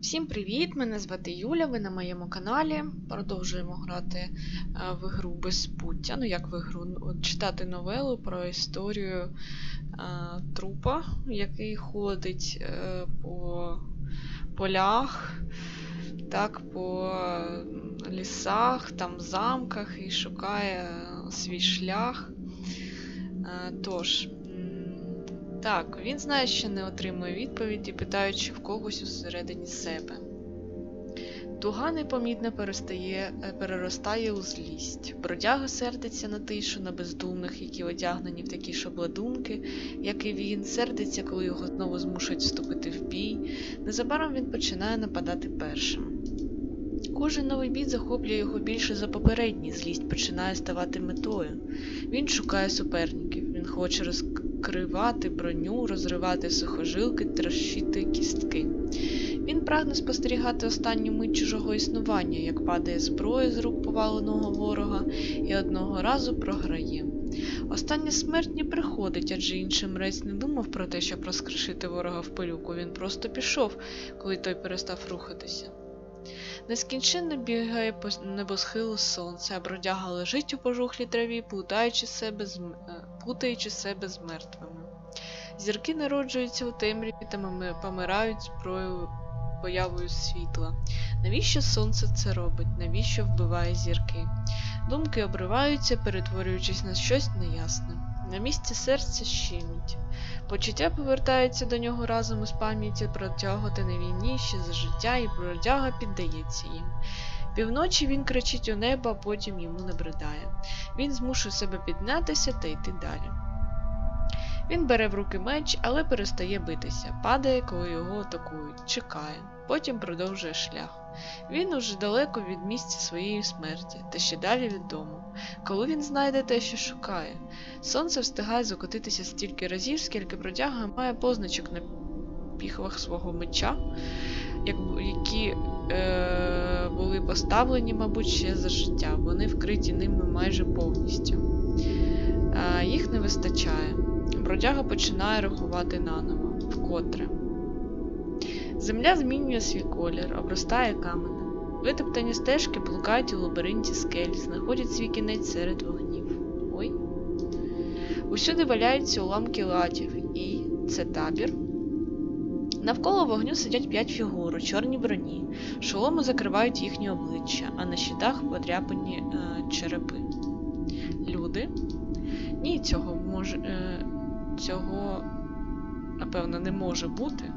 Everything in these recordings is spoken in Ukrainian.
Всім привіт! Мене звати Юля, ви на моєму каналі. Продовжуємо грати е, в ігру Безпуття. Ну, як в ігру, читати новелу про історію е, трупа, який ходить е, по полях, так, по лісах, там замках і шукає свій шлях. Е, Тож, так, він знає, що не отримує відповіді, питаючи в когось усередині себе. Туга непомітно перестає, е, переростає у злість. Бродяга сердиться на тишу, на бездумних, які одягнені в такі ж обладунки, як і він, сердиться, коли його знову змушують вступити в бій. Незабаром він починає нападати першим. Кожен новий бій захоплює його більше за попередній, злість починає ставати метою. Він шукає суперників, він хоче розкривати броню, розривати сухожилки, трощити кістки. Він прагне спостерігати останню мить чужого існування, як падає зброя з рук поваленого ворога, і одного разу програє. Остання смерть не приходить, адже інший мрець не думав про те, щоб розкришити ворога в пилюку. Він просто пішов, коли той перестав рухатися. Нескінченно бігає по небосхилу сонце, а бродяга лежить у пожухлій траві, плутаючи себе з, е, плутаючи себе з мертвими. Зірки народжуються у темряві та помирають зброєю появою світла. Навіщо сонце це робить? Навіщо вбиває зірки? Думки обриваються, перетворюючись на щось неясне. На місці серця щемить. Почуття повертаються до нього разом із пам'яті про тяготи на ще за життя, і бродяга піддається їм. Півночі він кричить у небо, а потім йому набридає. Він змушує себе піднятися та йти далі. Він бере в руки меч, але перестає битися, падає, коли його атакують, чекає, потім продовжує шлях. Він уже далеко від місця своєї смерті, та ще далі від дому. Коли він знайде те, що шукає, сонце встигає закотитися стільки разів, скільки бродяга має позначок на піхвах свого меча, які е, були поставлені, мабуть, ще за життя. Вони вкриті ними майже повністю. Е, їх не вистачає. Бродяга починає рахувати наново, вкотре. Земля змінює свій колір, обростає каменем. Витоптані стежки блукають у лабіринті скель, знаходять свій кінець серед вогнів. Ой. Усюди валяються уламки латів, і це табір. Навколо вогню сидять п'ять фігур у чорній броні. Шоломи закривають їхні обличчя, а на щитах подряпані е, черепи. Люди? Ні, цього може. Е, цього, напевно, не може бути.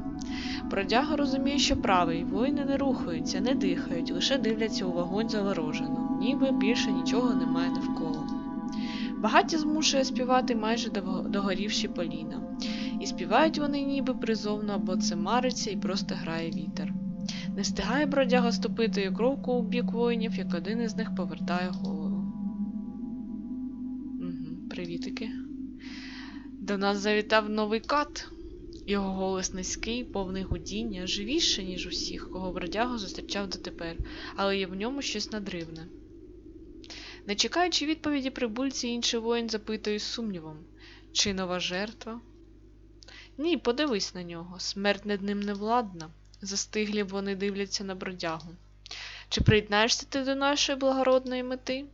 Бродяга розуміє, що правий, воїни не рухаються, не дихають, лише дивляться у вогонь заворожено, ніби більше нічого немає навколо. Багаті змушує співати майже догорівші поліна. І співають вони ніби призовно, або це мариться і просто грає вітер. Не встигає бродяга ступити і кроку у бік воїнів, як один із них повертає голову. Угу, привітики. До нас завітав новий кат. Його голос низький, повний гудіння, живіше, ніж усіх, кого бродяга зустрічав дотепер, але є в ньому щось надривне. Не чекаючи відповіді прибульці, інший воїн запитує з сумнівом, чи нова жертва? Ні, подивись на нього, смерть над ним не владна. Застиглі вони дивляться на бродягу. Чи приєднаєшся ти до нашої благородної мети?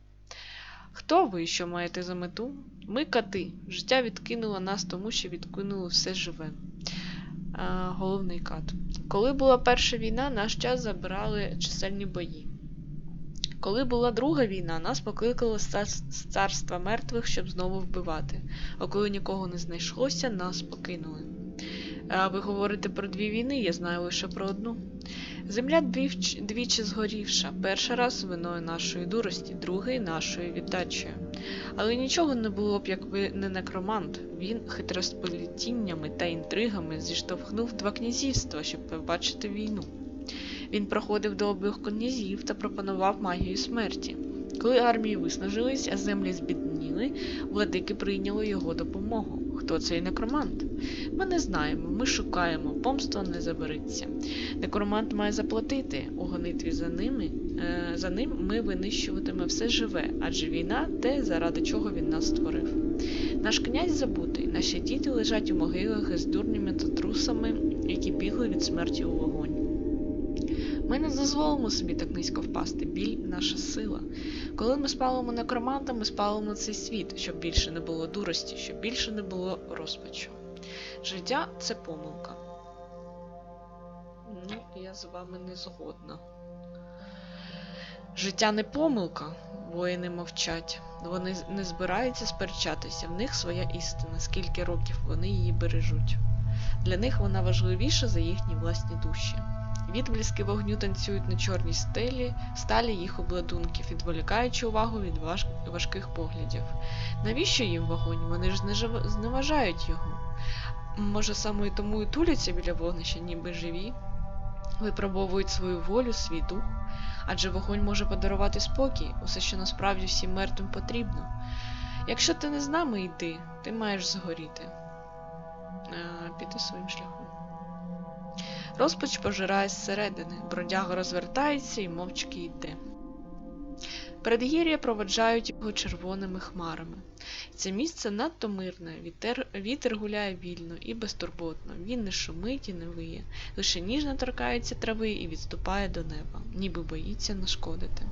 Хто ви, що маєте за мету? Ми кати. Життя відкинуло нас, тому що відкинуло все живе. А, головний кат. Коли була перша війна, наш час забирали чисельні бої. Коли була друга війна, нас покликали з царства мертвих, щоб знову вбивати. А коли нікого не знайшлося, нас покинули. А ви говорите про дві війни, я знаю лише про одну. Земля двіч- двічі згорівша, перший раз виною нашої дурості, другий нашої віддачею. Але нічого не було б, якби не некромант. Він хитросплетіннями та інтригами зіштовхнув два князівства, щоб побачити війну. Він проходив до обох князів та пропонував магію смерті. Коли армії виснажились, а землі збідніли, владики прийняли його допомогу. Хто цей некромант? Ми не знаємо, ми шукаємо, помста не забереться. Некромант має заплатити у гонитві за ними. Е, за ним ми винищуватиме все живе, адже війна те, заради чого він нас створив. Наш князь забутий, наші діти лежать у могилах із дурнями та трусами, які бігли від смерті у вогонь. Ми не дозволимо собі так низько впасти. Біль наша сила. Коли ми спалимо некроманта, ми спалимо цей світ, щоб більше не було дурості, щоб більше не було розпачу. Життя це помилка. Ну, я з вами не згодна. Життя не помилка, воїни мовчать. Вони не збираються сперечатися, в них своя істина, скільки років вони її бережуть. Для них вона важливіша за їхні власні душі. Відблиски вогню танцюють на чорній стелі, сталі їх обладунків, відволікаючи увагу від важ... важких поглядів. Навіщо їм вогонь? Вони ж знежив- зневажають його. Може, саме і тому і туляться біля вогнища, ніби живі, випробовують свою волю, свій дух. Адже вогонь може подарувати спокій, усе, що насправді всім мертвим потрібно. Якщо ти не з нами йди, ти маєш згоріти. Е, піти своїм шляхом. Розпач пожирає зсередини, бродяга розвертається і мовчки йде. Передгір'я проведжають його червоними хмарами. Це місце надто мирне, вітер, вітер гуляє вільно і безтурботно. Він не шумить і не виє, лише ніжно торкається трави і відступає до неба, ніби боїться нашкодити.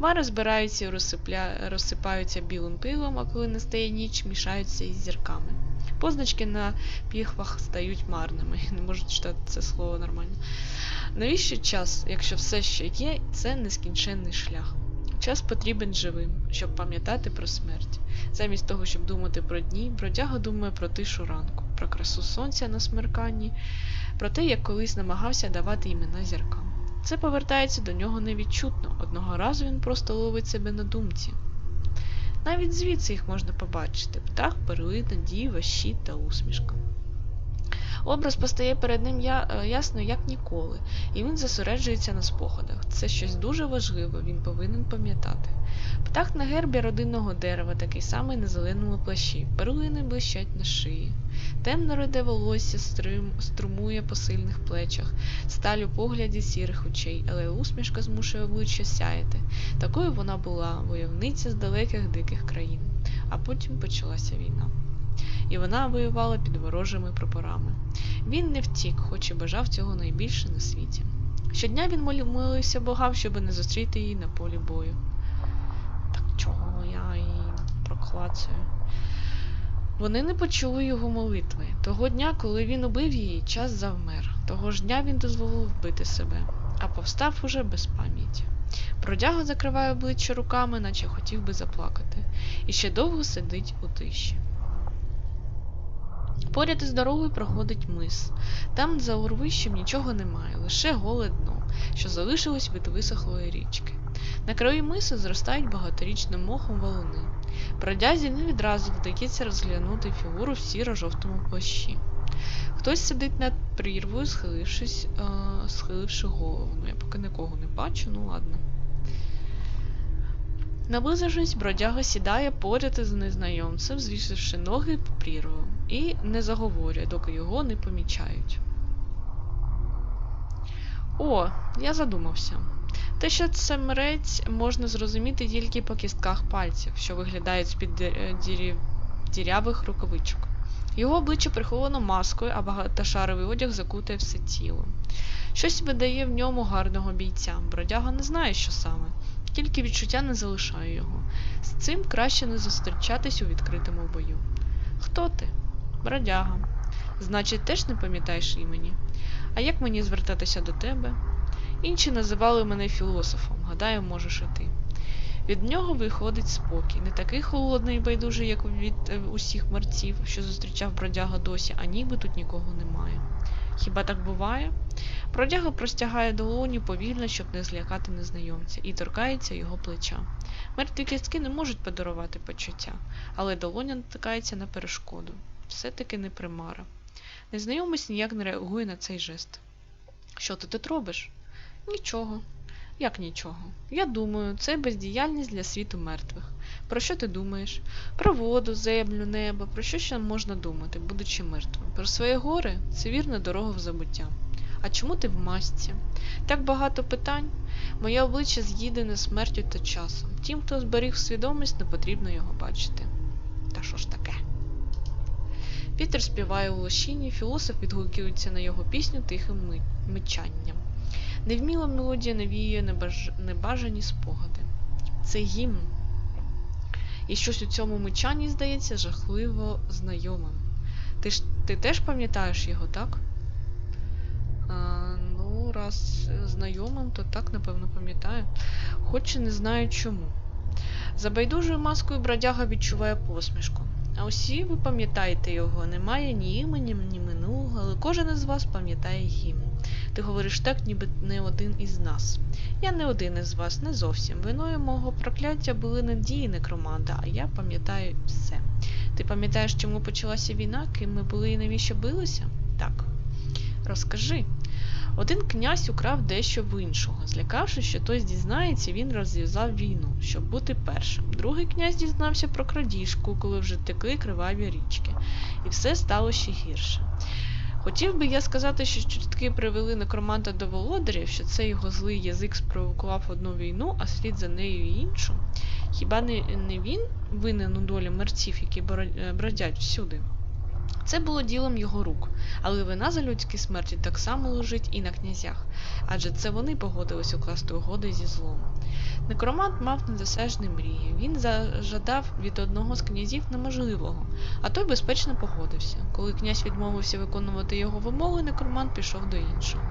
Хмари збираються і розсипля... розсипаються білим пилом, а коли настає ніч, мішаються із зірками. Позначки на піхвах стають марними. Не можу читати це слово нормально. Навіщо час, якщо все, що є, це нескінченний шлях? Час потрібен живим, щоб пам'ятати про смерть. Замість того, щоб думати про дні, бродяга думає про тишу ранку, про красу сонця на смерканні, про те, як колись намагався давати імена зіркам. Це повертається до нього невідчутно. Одного разу він просто ловить себе на думці. Навіть звідси їх можна побачити: птах, перлина, діва, щит та усмішка. Образ постає перед ним я, е, ясно, як ніколи, і він зосереджується на спогадах. Це щось дуже важливе, він повинен пам'ятати. Птах на гербі родинного дерева, такий самий на зеленому плащі, перлини блищать на шиї. Темно роде волосся стрим, струмує по сильних плечах, сталь у погляді сірих очей, але усмішка змушує обличчя сяяти. Такою вона була, войовниця з далеких диких країн. А потім почалася війна. І вона воювала під ворожими прапорами. Він не втік, хоч і бажав цього найбільше на світі. Щодня він молився богам, щоб не зустріти її на полі бою. Так чого я її проклацаю? Вони не почули його молитви. Того дня, коли він убив її, час завмер. Того ж дня він дозволив вбити себе, а повстав уже без пам'яті. Бродяга закриває обличчя руками, наче хотів би заплакати, і ще довго сидить у тиші. Поряд із дорогою проходить мис. Там за урвищем нічого немає, лише голе дно, що залишилось від висохлої річки. На краю мису зростають багаторічним мохом валуни. Бродязі не відразу вдається розглянути фігуру в сіро-жовтому плащі. Хтось сидить над прірвою, схилившись, е, схиливши голову. Ну, я поки нікого не бачу, ну ладно. Наблизившись, бродяга сідає поряд із незнайомцем, звісивши ноги по прірву, і не заговорює, доки його не помічають. О, я задумався. Те, що це мрець, можна зрозуміти тільки по кістках пальців, що виглядають з-під дір- дірів- дірявих рукавичок. Його обличчя приховано маскою, а багатошаровий одяг закутає все тіло. Щось видає в ньому гарного бійця. Бродяга не знає, що саме, тільки відчуття не залишає його. З цим краще не зустрічатись у відкритому бою. Хто ти? Бродяга. Значить, теж не пам'ятаєш імені? А як мені звертатися до тебе? Інші називали мене філософом, гадаю, можеш і ти. Від нього виходить спокій, не такий холодний і байдужий, як від е, усіх мерців, що зустрічав бродяга досі, а ніби тут нікого немає. Хіба так буває? Бродяга простягає долоню повільно, щоб не злякати незнайомця, і торкається його плеча. Мертві кістки не можуть подарувати почуття, але долоня натикається на перешкоду. Все-таки не примара. Незнайомець ніяк не реагує на цей жест. Що ти тут робиш? Нічого. Як нічого? Я думаю, це бездіяльність для світу мертвих. Про що ти думаєш? Про воду, землю, небо, про що ще можна думати, будучи мертвим? Про своє горе це вірна дорога в забуття. А чому ти в масці? Так багато питань. Моє обличчя з'їдене смертю та часом. Тим, хто зберіг свідомість, не потрібно його бачити. Та що ж таке? Вітер співає у лощині, філософ відгукується на його пісню тихим ми- мичанням. Невміла мелодія навіює небаж... небажані спогади. Це гімн. І щось у цьому мичанні здається жахливо знайомим. Ти ж ти теж пам'ятаєш його, так? А, ну, раз знайомим, то так, напевно, пам'ятаю. Хоч і не знаю чому. За байдужою маскою бродяга відчуває посмішку. А усі ви пам'ятаєте його, немає ні імені, ні минулого, але кожен із вас пам'ятає гімн. Ти говориш так, ніби не один із нас. Я не один із вас, не зовсім. Виною мого прокляття були надії некроманта, а я пам'ятаю все. Ти пам'ятаєш, чому почалася війна, ким ми були і навіщо билися? Так. Розкажи. Один князь украв дещо в іншого. Злякавшись, що той дізнається, він розв'язав війну, щоб бути першим. Другий князь дізнався про крадіжку, коли вже текли криваві річки, і все стало ще гірше. Хотів би я сказати, що чутки привели некроманта до володарів, що цей його злий язик спровокував одну війну, а слід за нею іншу. Хіба не, не він винен у долі мерців, які е, бродять всюди? Це було ділом його рук, але вина за людські смерті так само лежить і на князях, адже це вони погодились укласти угоди зі злом. Некромант мав недосяжні мрії. Він зажадав від одного з князів неможливого, а той безпечно погодився. Коли князь відмовився виконувати його вимоги, некромант пішов до іншого.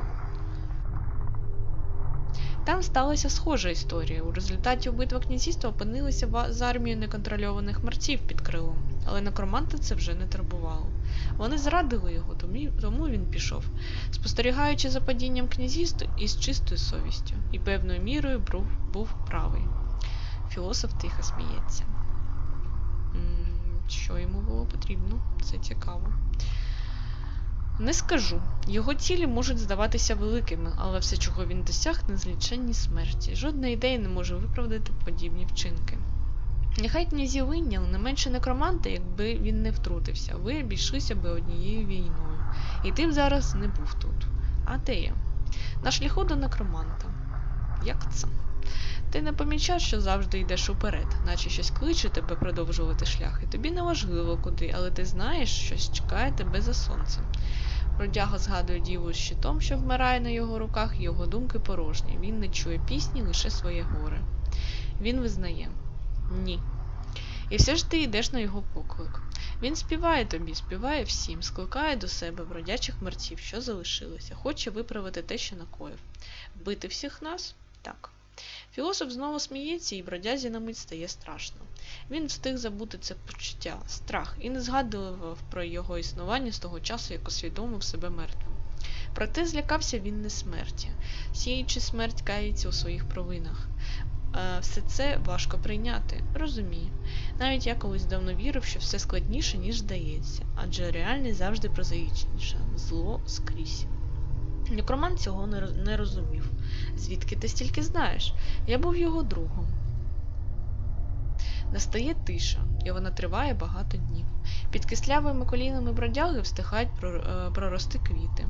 Там сталася схожа історія. У результаті убитва князівства опинилися з армією неконтрольованих мерців під крилом, але некроманта це вже не турбувало. Вони зрадили його, тому- він пішов, спостерігаючи за падінням князівства із чистою совістю, і певною мірою був, був правий. Філософ тихо сміється. Що йому було потрібно? Це цікаво. Не скажу. Його цілі можуть здаватися великими, але все, чого він досяг, незліченні смерті. Жодна ідея не може виправдати подібні вчинки. Нехай князі винні, не менше некроманти, якби він не втрутився, ви обійшлися би однією війною. І ти б зараз не був тут. А де я? На шляху до некроманта. Як це? Ти не помічаєш, що завжди йдеш уперед, наче щось кличе тебе продовжувати шлях, і тобі не важливо куди, але ти знаєш, щось чекає тебе за сонцем. Бродяга згадує діву з щитом, що вмирає на його руках, його думки порожні. Він не чує пісні, лише своє горе. Він визнає ні. І все ж ти йдеш на його поклик. Він співає тобі, співає всім, скликає до себе бродячих мерців, що залишилося, хоче виправити те, що накоїв. Вбити всіх нас? Так. Філософ знову сміється, і бродязі на мить стає страшно. Він встиг забути це почуття, страх, і не згадував про його існування з того часу, як усвідомив себе мертвим. Проте злякався він не смерті, сіючи смерть кається у своїх провинах. Е, Все це важко прийняти, розумію. Навіть я колись давно вірив, що все складніше, ніж здається, адже реальність завжди прозаїчніша, зло скрізь. Некроман цього не розумів. Звідки ти стільки знаєш? Я був його другом. Настає тиша, і вона триває багато днів. Під кислявими колінами бродяги встигають е, прорости квіти.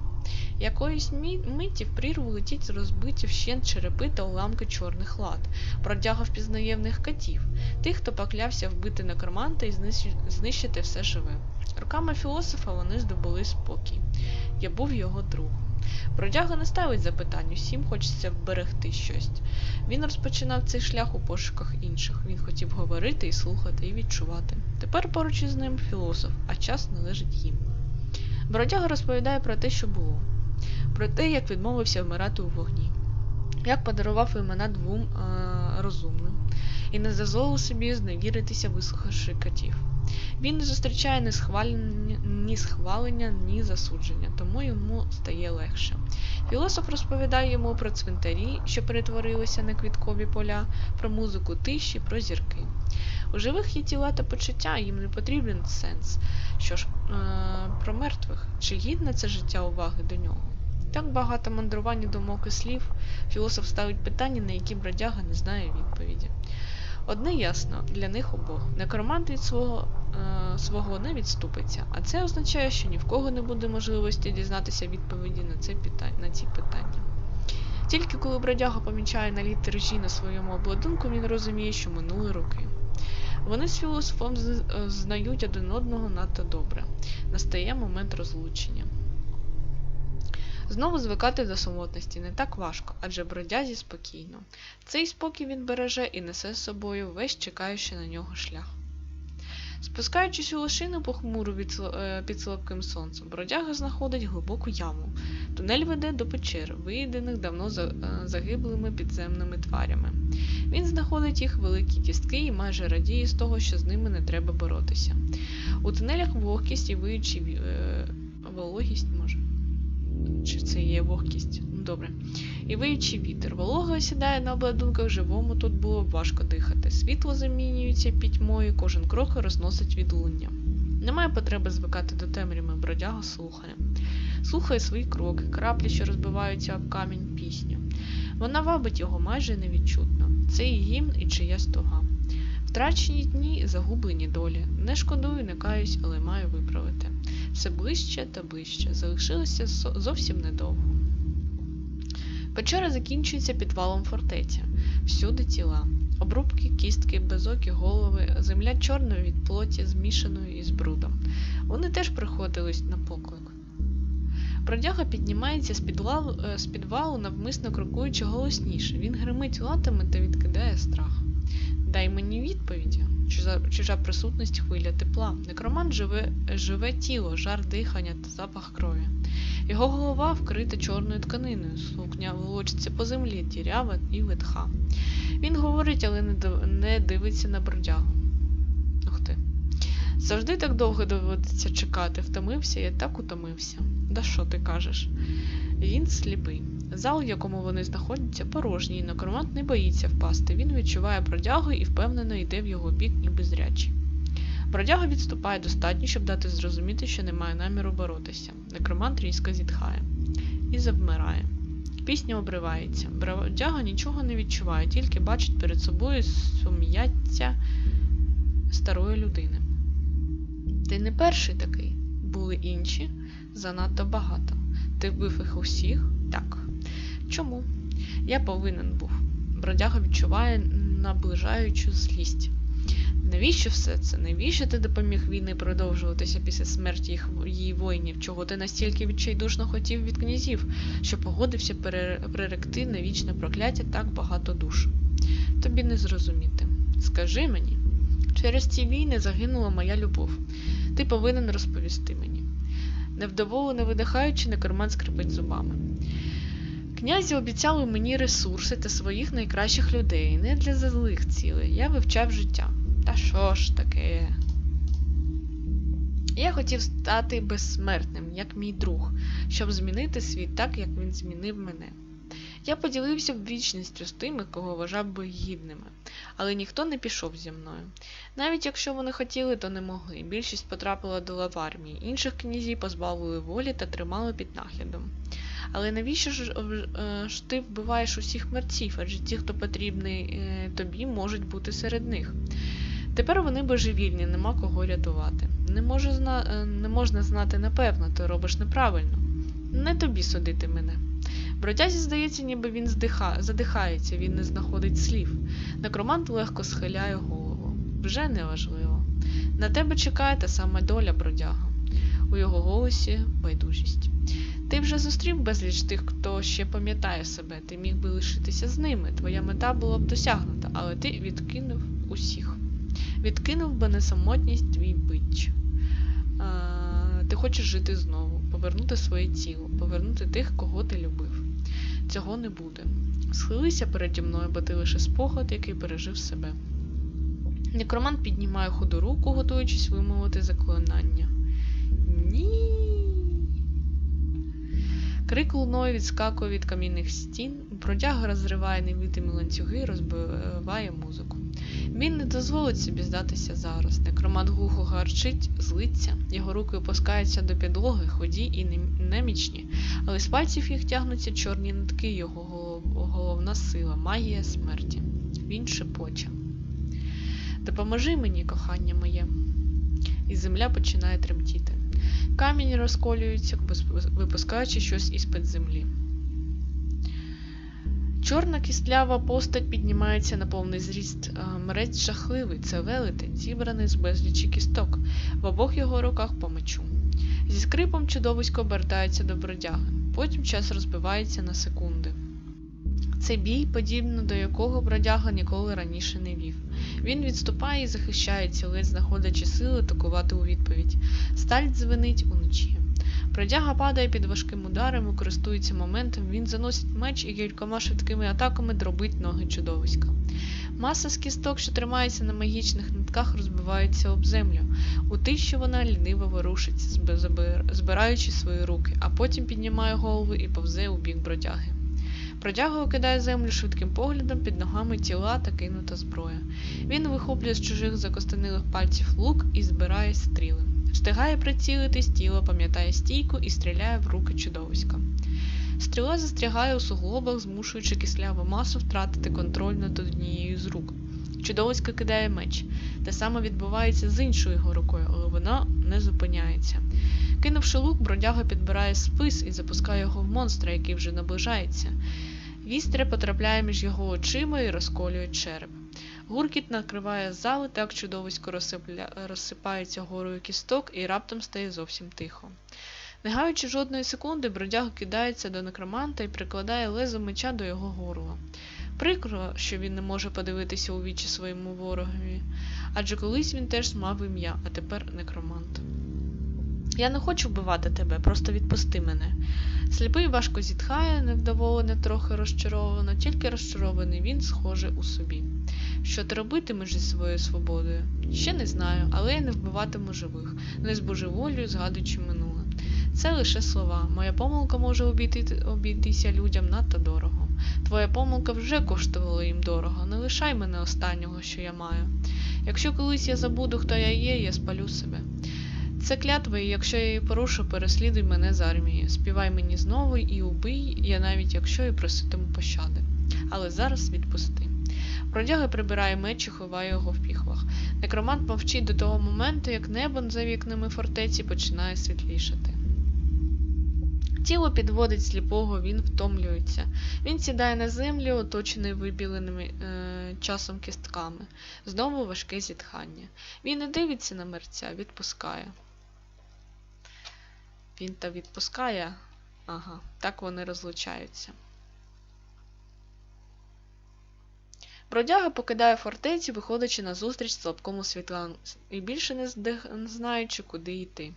Якоїсь миті в прірву летять розбиті вщент черепи та уламки чорних лад. Бродяга впізнає в них котів, тих, хто поклявся вбити некроманта і знищ- знищити все живе. Руками філософа вони здобули спокій. Я був його другом. Бродяга не ставить запитань, усім хочеться вберегти щось. Він розпочинав цей шлях у пошуках інших. Він хотів говорити і слухати, і відчувати. Тепер поруч із ним філософ, а час належить їм. Бродяга розповідає про те, що було, про те, як відмовився вмирати у вогні, як подарував імена двом е- розумним, і не дозволив собі зневіритися, вислухавши котів. Він не зустрічає ні схвалення, ні схвалення, ні засудження, тому йому стає легше. Філософ розповідає йому про цвинтарі, що перетворилися на квіткові поля, про музику тиші, про зірки. У живих є тіла та почуття, їм не потрібен сенс. Що ж е- про мертвих? Чи гідне це життя уваги до нього? Так багато мандрування думок і слів, філософ ставить питання, на які бродяга не знає відповіді. Одне ясно, для них обох. Некромант від свого, е, свого не відступиться, а це означає, що ні в кого не буде можливості дізнатися відповіді на, це питання, на ці питання. Тільки коли бродяга помічає наліт речі на своєму обладунку, він розуміє, що минули роки. Вони з філософом е, знають один одного надто добре. Настає момент розлучення. Знову звикати до самотності не так важко, адже бродязі спокійно. Цей спокій він береже і несе з собою весь чекаючи на нього шлях. Спускаючись у лошину похмуру від, е, під слабким сонцем, бродяга знаходить глибоку яму. Тунель веде до печер, виїдених давно е, загиблими підземними тварями. Він знаходить їх великі кістки і майже радіє з того, що з ними не треба боротися. У тунелях вогкість і виючі е, вологість може. Чи це є вогкість? Ну, добре. І виючий вітер. Волога осідає на обладунках, живому тут було важко дихати. Світло замінюється пітьмою, кожен крок розносить відлуння. Немає потреби звикати до темряви, бродяга слухає. Слухає свої кроки, краплі, що розбиваються об камінь пісню. Вона вабить його майже невідчутно. Це і гімн, і чиясь туга. Втрачені дні, загублені долі. Не шкодую, не каюсь, але маю виправити. Все ближче та ближче. Залишилося зовсім недовго. Печера закінчується підвалом фортеці. Всюди тіла. Обрубки, кістки, безокі голови, земля чорна від плоті, змішаною із брудом. Вони теж приходились на поклик. Бродяга піднімається з підвалу, е, з підвалу, навмисно крокуючи голосніше. Він гримить латами та відкидає страх. Дай мені відповіді. Чужа, чужа присутність хвиля тепла. Некромант живе, живе тіло, жар дихання та запах крові. Його голова вкрита чорною тканиною, сукня волочиться по землі, дірява і литха. Він говорить, але не, не дивиться на бродягу. Ух ти. Завжди так довго доводиться чекати. Втомився, я так утомився. Да що ти кажеш? Він сліпий. Зал, в якому вони знаходяться, порожній, некромант не боїться впасти. Він відчуває бродягу і впевнено йде в його бік, ніби зрячий. Бродяга відступає достатньо, щоб дати зрозуміти, що немає наміру боротися. Некромант різко зітхає і завмирає. Пісня обривається. Бродяга нічого не відчуває, тільки бачить перед собою сум'яття старої людини. Ти не перший такий, були інші, занадто багато. Ти вбив їх усіх? Так. Чому? Я повинен був. Бродяга відчуває наближаючу злість. Навіщо все це? Навіщо ти допоміг війни продовжуватися після смерті їх, її воїнів? Чого ти настільки відчайдушно хотів від князів, що погодився пере- приректи на вічне прокляття так багато душ? Тобі не зрозуміти. Скажи мені, через ці війни загинула моя любов. Ти повинен розповісти мені. Невдоволено видихаючи, некерман скрипить зубами. Князі обіцяли мені ресурси та своїх найкращих людей, не для злих цілей. Я вивчав життя. Та що ж таке? Я хотів стати безсмертним, як мій друг, щоб змінити світ так, як він змінив мене. Я поділився б вічністю з тими, кого вважав би гідними, але ніхто не пішов зі мною. Навіть якщо вони хотіли, то не могли. Більшість потрапила до лав армії, інших князів позбавили волі та тримали під наглядом. Але навіщо ж, е, ж ти вбиваєш усіх мерців, адже ті, хто потрібний е, тобі, можуть бути серед них. Тепер вони божевільні, нема кого рятувати. Не, може зна... е, не можна знати напевно, ти робиш неправильно. Не тобі судити мене. Бродязі здається, ніби він здиха... задихається, він не знаходить слів. Некромант легко схиляє голову. Вже неважливо. На тебе чекає та сама доля бродяга. У його голосі байдужість. Ти вже зустрів безліч тих, хто ще пам'ятає себе. Ти міг би лишитися з ними. Твоя мета була б досягнута, але ти відкинув усіх. Відкинув би не самотність твій бич. Ти хочеш жити знову, повернути своє тіло, повернути тих, кого ти любив. Цього не буде. Схилися переді мною, бо ти лише спогад, який пережив себе. Некроман піднімає худу руку, готуючись вимовити заклинання. Ні. Крик луною відскакує від камінних стін, бродяга розриває невидимі ланцюги розбиває музику. Він не дозволить собі здатися зараз. Некромант глухо гарчить, злиться, його руки опускаються до підлоги, ході і немічні, але з пальців їх тягнуться чорні нитки, його головна сила, магія смерті. Він шепоче. Допоможи мені, кохання моє. І земля починає тремтіти. Камінь розколюється, випускаючи щось із-під землі. Чорна кістлява постать піднімається на повний зріст. Мрець жахливий, це велетень, зібраний з безлічі кісток, в обох його руках по мечу. Зі скрипом чудовисько обертається до бродяги. Потім час розбивається на секунди. Це бій, подібно до якого бродяга ніколи раніше не вів. Він відступає і захищається, ледь знаходячи сили атакувати у відповідь. Сталь дзвенить уночі. Бродяга падає під важким ударом і користується моментом, він заносить меч і кількома швидкими атаками дробить ноги чудовиська. Маса з кісток, що тримається на магічних нитках, розбивається об землю. У тиші вона ліниво ворушиться, збираючи свої руки, а потім піднімає голову і повзе у бік бродяги. Бродяга окидає землю швидким поглядом, під ногами тіла та кинута зброя. Він вихоплює з чужих закостенілих пальців лук і збирає стріли. Встигає прицілитись, тіло пам'ятає стійку і стріляє в руки чудовиська. Стріла застрягає у суглобах, змушуючи кисляву масу втратити контроль над однією з рук. Чудовисько кидає меч. Те саме відбувається з іншою його рукою, але вона не зупиняється. Кинувши лук, бродяга підбирає спис і запускає його в монстра, який вже наближається. Вістря потрапляє між його очима і розколює череп. Гуркіт накриває зали, так чудовисько розсипля... розсипається горою кісток і раптом стає зовсім тихо. Не гаючи жодної секунди, бродяга кидається до некроманта і прикладає лезо меча до його горла. Прикро, що він не може подивитися у вічі своєму ворогові, адже колись він теж мав ім'я, а тепер некромант. Я не хочу вбивати тебе, просто відпусти мене. Сліпий важко зітхає, невдоволене, трохи розчаровано, тільки розчарований він, схоже, у собі. Що ти робитимеш зі своєю свободою? Ще не знаю, але я не вбиватиму живих, не збожеволюю, згадуючи минуле. Це лише слова. Моя помилка може обійти, обійтися людям надто дорого. Твоя помилка вже коштувала їм дорого. Не лишай мене останнього, що я маю. Якщо колись я забуду, хто я є, я спалю себе. Це клятва, і якщо я її порушу, переслідуй мене з армії. Співай мені знову і убий, я навіть якщо і проситиму пощади. Але зараз відпусти. Бродяга прибирає меч і ховає його в піхвах. Некромант мовчить до того моменту, як небо за вікнами фортеці починає світлішати. Тіло підводить сліпого, він втомлюється. Він сідає на землю, оточений вибіленими е, часом кістками. Знову важке зітхання. Він не дивиться на мерця, відпускає. Він та відпускає. Ага, так вони розлучаються. Бродяга покидає фортецю, виходячи на зустріч слабкому світлану і більше не знаючи, куди йти.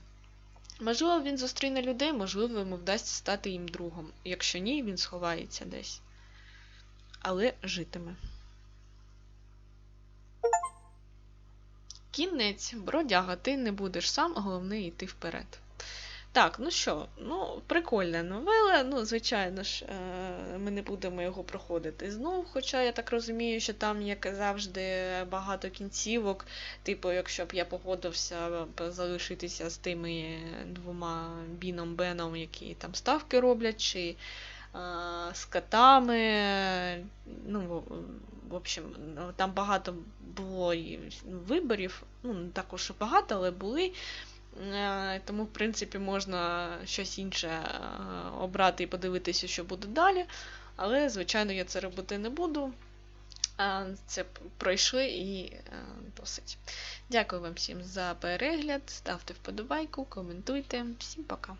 Можливо, він зустріне людей, можливо, йому вдасться стати їм другом. Якщо ні, він сховається десь. Але житиме. Кінець, бродяга, ти не будеш сам, головне йти вперед. Так, ну що, ну, прикольна новела. Ну, звичайно ж, е, ми не будемо його проходити знов. Хоча я так розумію, що там, як завжди, багато кінцівок. Типу, якщо б я погодився залишитися з тими двома Біном Беном, які там ставки роблять, чи е, з котами. Ну, в- общем, там багато було виборів. Ну, не також багато, але були. Е, Тому, в принципі, можна щось інше е, обрати і подивитися, що буде далі. Але, звичайно, я це робити не буду. Це п- пройшли і е, досить. Дякую вам всім за перегляд. Ставте вподобайку, коментуйте. Всім пока.